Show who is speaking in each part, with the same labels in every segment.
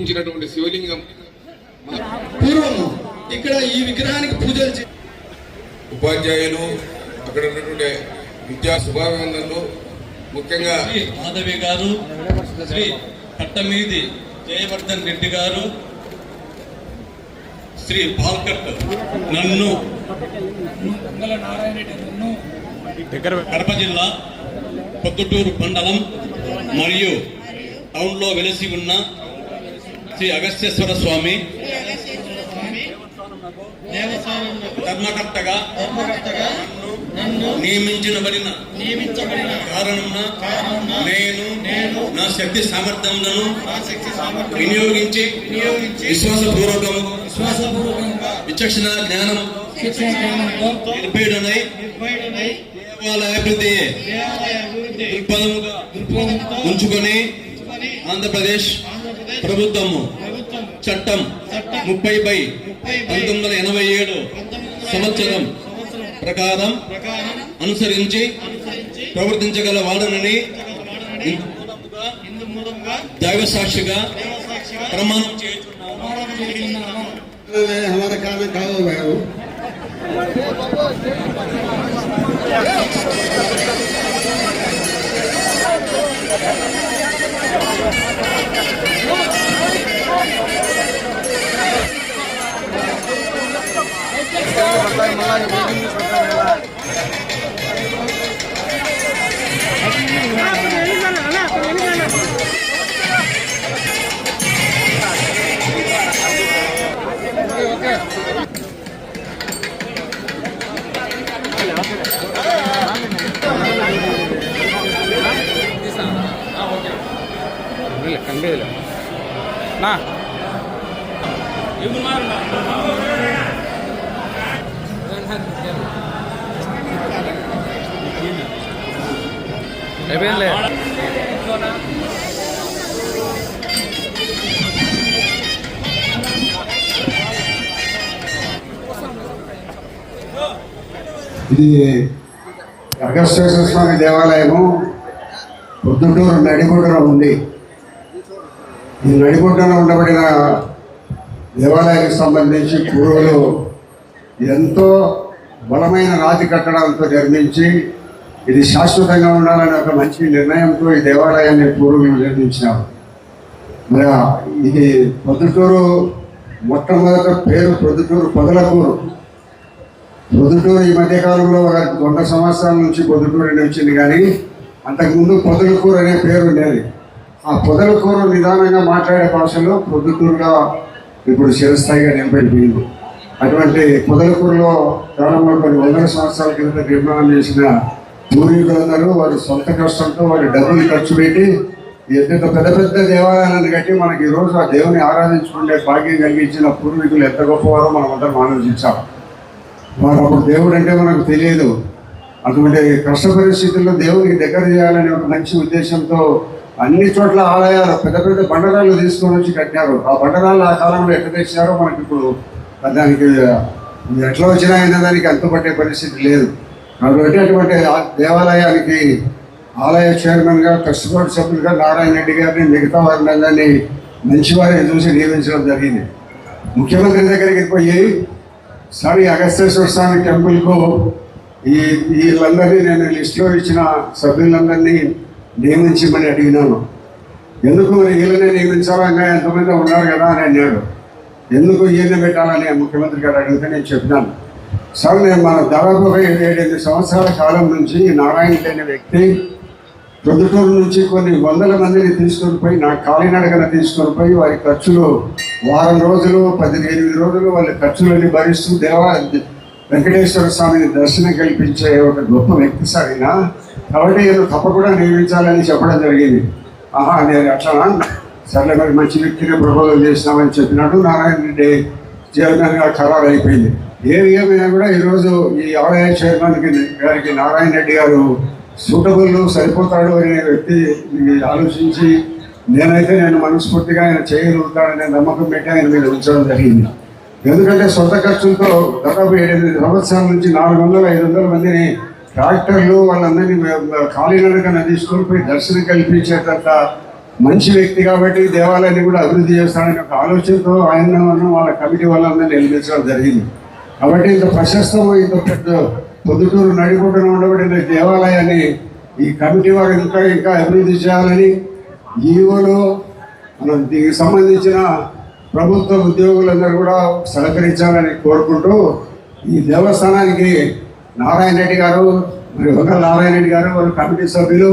Speaker 1: పూజించినటువంటి శివలింగం.
Speaker 2: పూర్వం ఇక్కడ ఈ విగ్రహానికి పూజలు చే-
Speaker 1: ఉపాధ్యాయులు అక్కడ ఉన్నటువంటి విద్యా శుభాభివందనలు ముఖ్యంగా
Speaker 3: శ్రీ మాధవి గారు శ్రీ కట్టమీది జయవర్ధన్ రెడ్డి గారు శ్రీ పాల్కట్ నన్ను కడప జిల్లా పొద్దుటూరు మండలం మరియు టౌన్లో వెలిసి ఉన్న శ్రీ అగస్త్యేశ్వర స్వామి. ధర్మకర్తగా నియమించబడిన
Speaker 4: నియమించబడిన
Speaker 3: కారణమున నేను
Speaker 4: నేను
Speaker 3: నా శక్తి సామర్థ్యములను వినియోగించి
Speaker 4: వినియోగించి
Speaker 3: విశ్వాసపూర్వకము
Speaker 4: విశ్వాసపూర్వకంగా
Speaker 3: విచక్షణ జ్ఞానం
Speaker 4: నిర్భయుడనై
Speaker 3: దృక్పథముగా ఉంచుకొని ఆంధ్రప్రదేశ్ ప్రభుత్వము. చట్టం. ముప్పై బై పంతొమ్మిది వందల ఎనభై ఏడు సంవత్సరం ప్రకారం అనుసరించి ప్రవర్తించగల వాడనని దైవ సాక్షిగా ప్రమాణం చేస్తున్నాను
Speaker 2: నా.
Speaker 5: ఇది వెంకటేశ్వర స్వామి దేవాలయము పొద్దుటూరు నడిగూడలో ఉంది. ఈ నడిగుడ్డన ఉండబడిన దేవాలయానికి సంబంధించి పూర్వులు ఎంతో బలమైన రాతి కట్టడాలతో నిర్మించి ఇది శాశ్వతంగా ఉండాలనే ఒక మంచి నిర్ణయంతో ఈ దేవాలయాన్ని పూర్వులు నిర్మించినారు మరి ఇది పొద్దుటూరు మొట్టమొదట పేరు పొద్దుటూరు పొదలకూరు. పొద్దుటూరు ఈ మధ్యకాలంలో ఒక వంద సంవత్సరాల నుంచి పొద్దుటూరు అని వచ్చింది కానీ అంతకుముందు పొదలకూరు అనే పేరు ఉండేది. ఆ పొదలకూరు నిదానంగా మాట్లాడే భాషలో పొద్దుటూరుగా ఇప్పుడు చిరస్థాయిగా నింపైపోయింది అటువంటి పొదలకూరులో కాలంలో కొన్ని వందల సంవత్సరాల కింద నిర్మాణం చేసిన పూర్వీకులందరూ వారి సొంత కష్టంతో వారి డబ్బులు ఖర్చు పెట్టి ఎంత పెద్ద పెద్ద దేవాలయాలను కట్టి మనకి ఈరోజు ఆ దేవుని ఆరాధించుకునే భాగ్యం కలిగించిన పూర్వీకులు ఎంత గొప్పవారో మనం అందరం ఆలోచించాం. వారు అప్పుడు దేవుడు అంటే మనకు తెలియదు. అటువంటి కష్ట పరిస్థితుల్లో దేవునికి దగ్గర చేయాలనే ఒక మంచి ఉద్దేశంతో అన్ని చోట్ల ఆలయాలు పెద్ద పెద్ద బండరాళ్ళు తీసుకొని వచ్చి కట్టారు ఆ బండరాళ్ళు ఆ కాలంలో ఎట్లా తెచ్చారో మనకి ఇప్పుడు దానికి ఎట్లా వచ్చినా అయినా దానికి అంతుపట్టే పరిస్థితి లేదు. కాబట్టి అటువంటి ఆ దేవాలయానికి ఆలయ చైర్మన్గా ట్రస్ట్ బోర్డు సభ్యులుగా నారాయణ రెడ్డి గారిని మిగతా వారిని అందరినీ మంచివారిని చూసి నియమించడం జరిగింది. ముఖ్యమంత్రి దగ్గరికి పోయి స్వామి అగస్తేశ్వర స్వామి టెంపుల్కు ఈ వీళ్ళందరినీ నేను లిస్టులో ఇచ్చిన సభ్యులందరినీ నియమించమని అడిగినాను. ఎందుకు మరి వీళ్ళనే నియమించాలో? ఇంకా ఎంతమంది ఉన్నారు కదా? అని అన్నాడు. ఎందుకు ఈయన పెట్టాలని? ముఖ్యమంత్రి గారు అడిగితే నేను చెప్పినాను. సార్ నేను మన దాదాపు ఏడు సంవత్సరాల కాలం నుంచి నారాయణ అనే వ్యక్తి ప్రొద్దుటూరు నుంచి కొన్ని వందల మందిని తీసుకొని పోయి నా కాలినడకన తీసుకొని పోయి వారి ఖర్చులు వారం రోజులు పదిహేను రోజులు వాళ్ళ ఖర్చులని భరిస్తూ దేవా వెంకటేశ్వర స్వామిని దర్శనం కల్పించే ఒక గొప్ప వ్యక్తి సార్ ఈయన. కాబట్టి ఏదో తప్పకుండా నియమించాలని చెప్పడం జరిగింది. ఆహా నేను అట్లా సర్లే మరి మంచి వ్యక్తిని ప్రపోజల్ చేసినామని చెప్పినట్టు నారాయణ రెడ్డి చైర్మన్గా ఖరారు అయిపోయింది ఏది ఏమైనా కూడా ఈరోజు ఈ ఆలయ చైర్మన్కి గారికి నారాయణ రెడ్డి గారు సూటబుల్ సరిపోతాడు అనే వ్యక్తి ఆలోచించి నేనైతే నేను మనస్ఫూర్తిగా ఆయన చేయగలుగుతాడనే నమ్మకం పెట్టి ఆయన మీద ఉంచడం జరిగింది. ఎందుకంటే సొంత ఖర్చులతో దాదాపు ఏడెనిమిది సంవత్సరాల నుంచి నాలుగు వందల ఐదు వందల మందిని ట్రాక్టర్లు వాళ్ళందరినీ కాలినడకన తీసుకొని పోయి దర్శనం కల్పించేటంత మంచి వ్యక్తి కాబట్టి దేవాలయాన్ని కూడా అభివృద్ధి చేస్తాడని ఒక ఆలోచనతో ఆయన వాళ్ళ కమిటీ వాళ్ళందరినీ నిలిపించడం జరిగింది. కాబట్టి ఇంత ప్రశస్తం ఇంత పెద్ద పొద్దుటూరు నడిపొట్టున ఉండబడిన దేవాలయాన్ని ఈ కమిటీ వారు ఇంకా ఇంకా అభివృద్ధి చేయాలని ఈవోలు మన దీనికి సంబంధించిన ప్రభుత్వ ఉద్యోగులందరూ కూడా సహకరించాలని కోరుకుంటూ ఈ దేవస్థానానికి నారాయణ రెడ్డి గారు మరి ఒక నారాయణ రెడ్డి గారు వారి కమిటీ సభ్యులు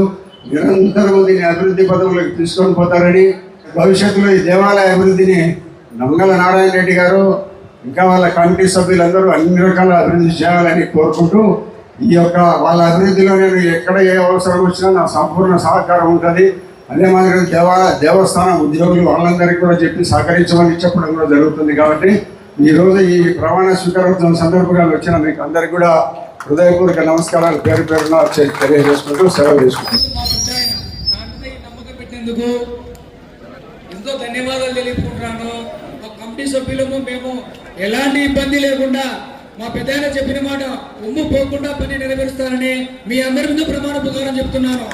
Speaker 5: నిరంతరం దీన్ని అభివృద్ధి పదవులకు తీసుకొని పోతారని భవిష్యత్తులో ఈ దేవాలయ అభివృద్ధిని నంగల నారాయణ రెడ్డి గారు ఇంకా వాళ్ళ కమిటీ సభ్యులందరూ అన్ని రకాల అభివృద్ధి చేయాలని కోరుకుంటూ ఈ యొక్క వాళ్ళ అభివృద్ధిలో నేను ఎక్కడ ఏ అవసరం వచ్చినా నా సంపూర్ణ సహకారం ఉంటుంది. అదే మాదిరి దేవా దేవస్థానం ఉద్యోగులు వాళ్ళందరికీ కూడా చెప్పి సహకరించమని చెప్పడం కూడా జరుగుతుంది కాబట్టి ఈ రోజు ఈ ప్రమాణ స్వీకారోత్సవం సందర్భంగా వచ్చిన మీకు అందరికీ కూడా హృదయపూర్వక నమస్కారాలు. పేరు పేరున తెలియజేసుకుంటూ సెలవు
Speaker 6: తీసుకుంటున్నాను నమ్మకం ఎంతో ధన్యవాదాలు తెలియకుంటున్నాను మా కమిటీ సభ్యులము మేము ఎలాంటి ఇబ్బంది లేకుండా మా పెద్ద చెప్పిన మాట ఉమ్ము పోకుండా పని నెరవేరుస్తానని మీ అందరి ముందు ప్రమాణ ప్రకారం చెప్తున్నాను.